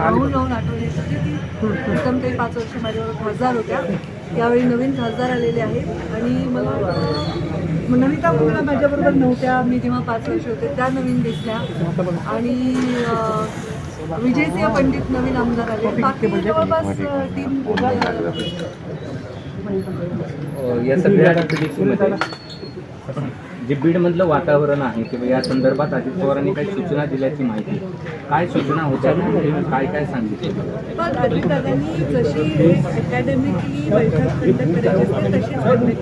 राहून राहून आठवण येत होती की उत्तम ते पाच वर्ष माझ्यावर खासदार होत्या. यावेळी नवीन खासदार आलेले आहेत. आणि मला नमिता मुंगळा माझ्याबरोबर नव्हत्या. मी जेव्हा पाच वर्ष होते त्या नवीन दिसल्या. आणि विजयसिंह पंडित नवीन आमदार आले. बाकी जवळपास टीम या सगळ्या जे बीडमधलं वातावरण आहे किंवा या संदर्भात अजित पवारांनी काही सूचना दिल्याची माहिती काय सूचना होत्या काय काय सांगितलं? पण अजितदादांनी जशी अकॅडमिकली बैठक कंडक्ट करायची असते तशीच कंडक्ट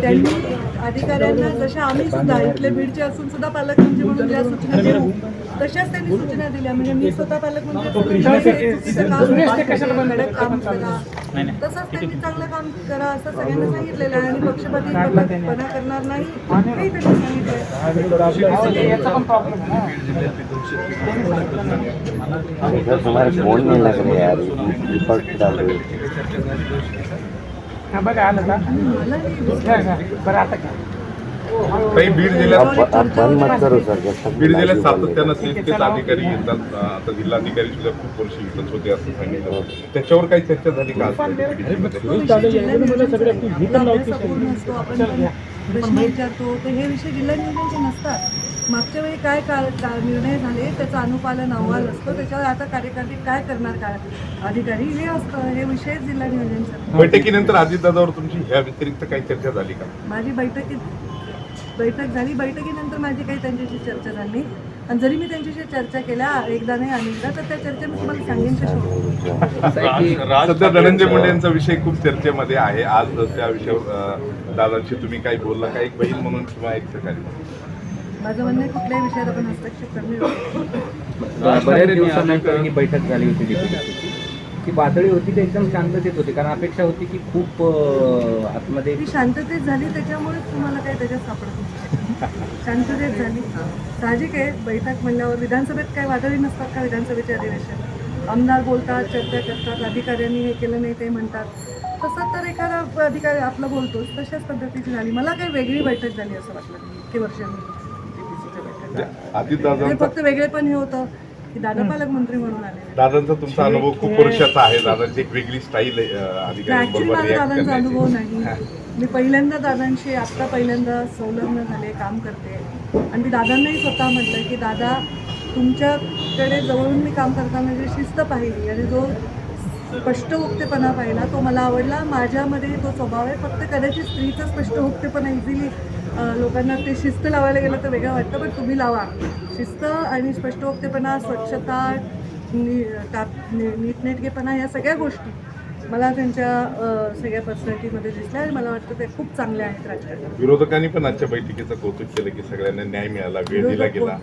केली त्यांनी अधिकाऱ्यांना जशा आम्ही सुद्धा इथले बीडचे असून सुद्धा पालकमंत्री म्हणून ज्या सूचना देऊ तशाच त्यांनी सूचना दिल्या. म्हणजे मी स्वतः पालकमंत्री हे काम करा. तसंच त्यांनी चांगलं काम करा असं सगळ्यांना सांगितलेलं आहे आणि पक्षपाती पणा करणार नाही हेही त्यांनी सांगितलंय. इधर तुम्हारे फोन नहीं लग रहे काही बीड जिल्ह्यात बीड जिल्ह्यात। सातत्यानं तेच तेच अधिकारी येतात. आता जिल्हाधिकारी सुद्धा खूप वर्ष इथंच होते असं सांगितलं. त्याच्यावर काही चर्चा झाली का? हे विषय जिल्हा नियोजनचे नसतात. मागच्या वेळी काय निर्णय झाले त्याचा अनुपालन अहवाल असतो त्याच्यावर आता कार्यकारी काय करणार काय अधिकारी हे असतं हे विषय जिल्हा नियोजनचा बैठकीनंतर अजितदादावर तुमची ह्या व्यतिरिक्त काही चर्चा झाली का? माझी बैठकीत बैठक झाली. बैठकीनंतर माझी काही त्यांच्याशी चर्चा झाली. आणि जरी मी त्यांच्याशी चर्चा केल्या एकदा नाही अनेकदा तर त्या चर्चा मी तुम्हाला सांगेन सध्या धनंजय मुंडे यांचा विषय खूप चर्चेमध्ये आहे. आज त्या विषयावर दादांशी तुम्ही काही बोलला का? एक बहीण म्हणून किंवा एक सकाळी माझं म्हणणं कुठल्याही विषयात आपण हस्तक्षेप करणे बैठक झाली होती. ती पातळी होती ते एकदम शांततेत होती. कारण अपेक्षा होती की खूप आतमध्ये ती शांततेत झाली त्याच्यामुळेच तुम्हाला काही त्याच्यात सापडत नाही. शांततेत झाली. साहजिक आहे बैठक म्हणल्यावर विधानसभेत काय वादळी नसतात का विधानसभेचे अधिवेशन? आमदार बोलतात चर्चा करतात अधिकाऱ्यांनी हे केलं नाही ते म्हणतात. तसं तर एखादा अधिकारी आपलं बोलतोच तशाच पद्धतीची झाली. मला काही वेगळी बैठक झाली असं वाटलं. इतकी वर्ष फक्त वेगळे पण हे होतं. की दादा पालकमंत्री म्हणून आले दादांचा तुमचा अनुभव खूप वर्षाचा आहे. दादांची एक वेगळी स्टाईल ऍक्च्युली दादांचा अनुभव. नाही. मी पहिल्यांदा दादांशी आत्ता पहिल्यांदा संलग्न झाले काम करते. आणि मी दादांनाही स्वतः म्हटलं की दादा तुमच्याकडे जवळून मी काम करताना जी शिस्त पाहिली आणि जो स्पष्टवक्तेपणा पाहिला तो मला आवडला. माझ्यामध्ये तो स्वभाव आहे. फक्त कदाचित स्त्रीचा स्पष्टवक्तेपणा इझिली लोकांना ते शिस्त लावायला गेलं तर वेगळं वाटतं पण तुम्ही लावा. शिस्त आणि स्पष्टवक्तेपणा स्वच्छता नी नीटनेटकेपणा या सगळ्या गोष्टी मला त्यांच्या सगळ्या पर्सनॅलिटीमध्ये दिसल्या आणि मला वाटतं ते खूप चांगले आहेत राजकारणात विरोधकांनी पण आजच्या बैठकीचं कौतुक केलं की सगळ्यांना न्याय मिळाला वेळ दिला गेला.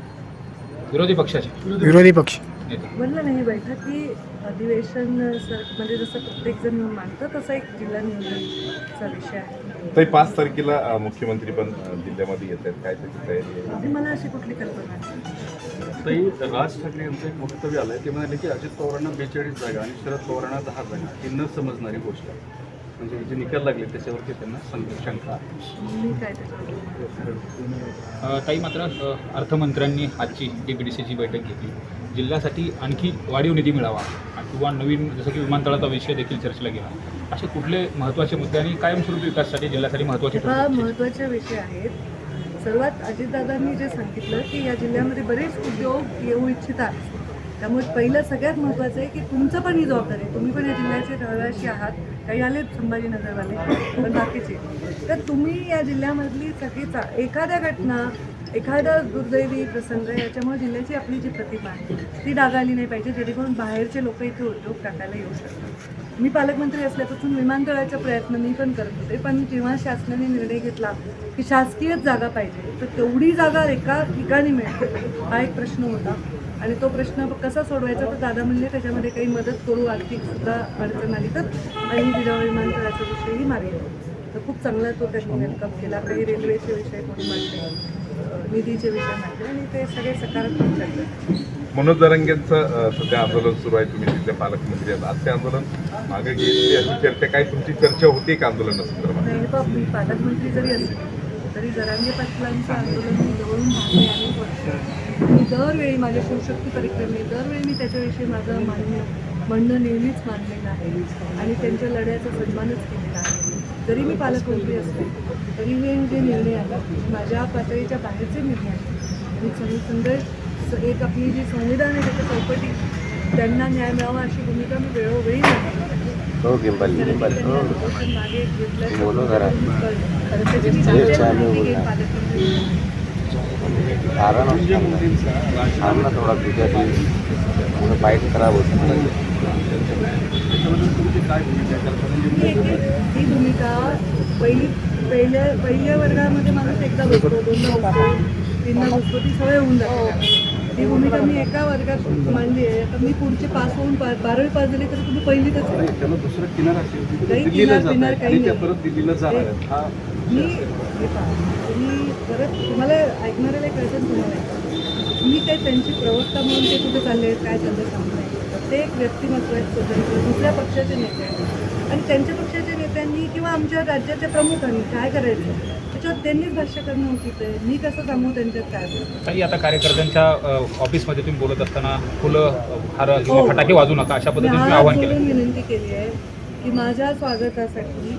विरोधी पक्षाचे. विरोधी पक्ष. म्हणलं नाही बैठक ही अधिवेशन सर म्हणजे जसं प्रत्येकजण मांडतं तसा एक जिल्हा नियोजनचा विषय आहे. तरी पाच तारखेला मुख्यमंत्री पण जिल्ह्यामध्ये येत आहेत. काय त्याची तयारी आहे? मला अशी कुठली कल्पना नाही. तरी राज ठाकरे यांचं एक वक्तव्य आलं ते म्हणाले की अजित पवारांना बेचाळीस जागा आणि शरद पवारांना दहा जागा ही न समजणारी गोष्ट आहे. म्हणजे जे निकाल लागले त्याच्यावरती त्यांना शंका आहे. ताई मात्र अर्थमंत्र्यांनी आजची डी पी डी सीची बैठक घेतली. जिल्ह्यासाठी आणखी वाढीव निधी मिळावा किंवा नवीन जसं की विमानतळाचा विषय देखील चर्चेला गेला. असे कुठले महत्त्वाचे मुद्दे आणि कायमस्वरूपी विकासासाठी जिल्ह्यासाठी महत्त्वाचे हा महत्त्वाचे विषय आहेत. सर्वात अजितदादांनी जे सांगितलं की या जिल्ह्यामध्ये बरेच उद्योग येऊ इच्छितात. त्यामुळे पहिलं सगळ्यात महत्त्वाचं आहे की तुमचं पण ही जबाबदारी आहे. तुम्ही पण या जिल्ह्याचे रहिवासी आहात. काही आले संभाजीनगरवाले पण बाकीचे. तर तुम्ही या जिल्ह्यामधली सगळीचा एखाद्या घटना एखादा दुर्दैवी प्रसंग याच्यामुळे जिल्ह्याची आपली जी प्रतिमा आहे ती डागाळली नाही पाहिजे जेणेकरून बाहेरचे लोक इथे उद्योग टाकायला येऊ शकतात. मी पालकमंत्री असल्यापासून विमानतळाचा प्रयत्न मी पण करत होते पण जेव्हा शासनाने निर्णय घेतला की शासकीयच जागा पाहिजे तर तेवढी जागा एका ठिकाणी मिळते. हा एक प्रश्न होता. आणि तो प्रश्न कसा सोडवायचा तर दादा म्हणले त्याच्यामध्ये काही मदत करू आर्थिक सुद्धा अडचण आली तर. आणि जिजाऊ विमानतळाचा विषयही मार्ग तर खूप चांगला तो त्यांनी वेलकम केला. काही रेल्वेचे विषय कोणी मांडले निधीचे विषय मांडले आणि ते सगळे सकारात्मक ठरले मनोज जरंगेंचं अं, सध्या आंदोलन सुरू आहे. तुम्ही तिथले पालकमंत्री आहेत. आज ते आंदोलन मागे घेतली. अशी चर्चा काय तुमची चर्चा होती का आंदोलनासंदर्भात? पालकमंत्री जरी असले तरी जरांगे पाटलांचं आंदोलन जवळून पाहते अनेक वर्ष मी दरवेळी माझ्या शिवशक्ती परिक्रमे दरवेळी मी त्याच्याविषयी माझं मान्य म्हणणं नेहमीच मानलेलं आहे. आणि त्यांच्या लढ्याचा सन्मानच केलेला आहे. जरी मी पालकमंत्री असते तरी हे जे निर्णय आहेत माझ्या पातळीच्या बाहेरचे निर्णय आहेत. आणि सुंदर एक आपली जी संविधान आहे त्याच्या चौकटी त्यांना न्याय मिळावा अशी भूमिका मी वेळोवेळी मांडली आहे. हो गिंबल गिंबल हो. बोलो जरा. खरं चालू थांब ना थोडा तुझ्यासाठी थोडं फाईट खराब होत ही एक- ही भूमिका पहिली पहिल्या पहिल्या वर्गामध्ये माणूस एकदा बसतो दोनदा बसतो तीनदा बसतो ती सवय होऊन जाते. ती भूमिका मी एका वर्गात मांडली आहे. आता मी पुढचे पास होऊन बारावी पास झाली तर तुम्ही पहिलीतच आहे. त्याला दुसरं किनार असेल तिथे काही दिल्लीला किनार- जात आहे काही आणि त्या नाही. परत दिल्लीला जाणार आहेत हा मी हे पहा, तुम्ही परत तुम्हाला ऐकणाऱ्याला कळतं तुम्हाला मी काय त्यांची प्रवक्ता म्हणून ते कुठे चालले आहेत काय चाललं सांगू नाही प्रत्येक व्यक्तिमत्व आहेत स्वतंत्र दुसऱ्या पक्षाचे नेते आहेत. आणि त्यांच्या किंवा आमच्या राज्याच्या प्रमुखांनी काय करायचं? त्याच्यावर त्यांनीच भाष्य करणं उचित आहे मी कसं सांगू त्यांच्यात काय. काही आता कार्यकर्त्यांच्या अ, ऑफिसमध्ये तुम्ही बोलत असताना फुलं हार किंवा हो. फटाके वाजू नका अशा मी पद्धतीने तुम्ही हात आवाहन जोडून विनंती केली आहे की माझ्या स्वागतासाठी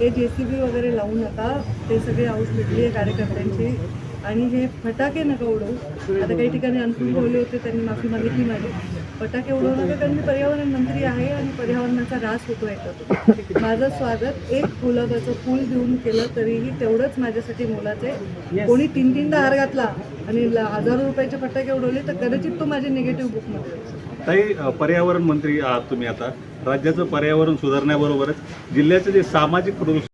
हे जे सी बी वगैरे लावू नका. ते सगळे हाऊस भेटली आहे कार्यकर्त्यांची. आणि हे फटाके नका उडवू. आता काही ठिकाणी अनफूल ठेवले होते त्यांनी माफी मागितली माझी. फटाके उडवू नका कारण मी पर्यावरण मंत्री आहे आणि पर्यावरणाचा ऱ्हास होतो याच्यातून माझं स्वागत एक गुलाबाचं फूल देऊन केलं तरीही तेवढंच माझ्यासाठी मोलाचं आहे. कोणी तीन तीनदा हार घातला आणि हजारो रुपयाचे फटाके उडवले तर कदाचित तो माझ्या निगेटिव्ह बुकमध्ये. ताई पर्यावरण मंत्री आहात तुम्ही आता. राज्याचं पर्यावरण सुधारण्याबरोबरच जिल्ह्याचं जे सामाजिक प्रदूषण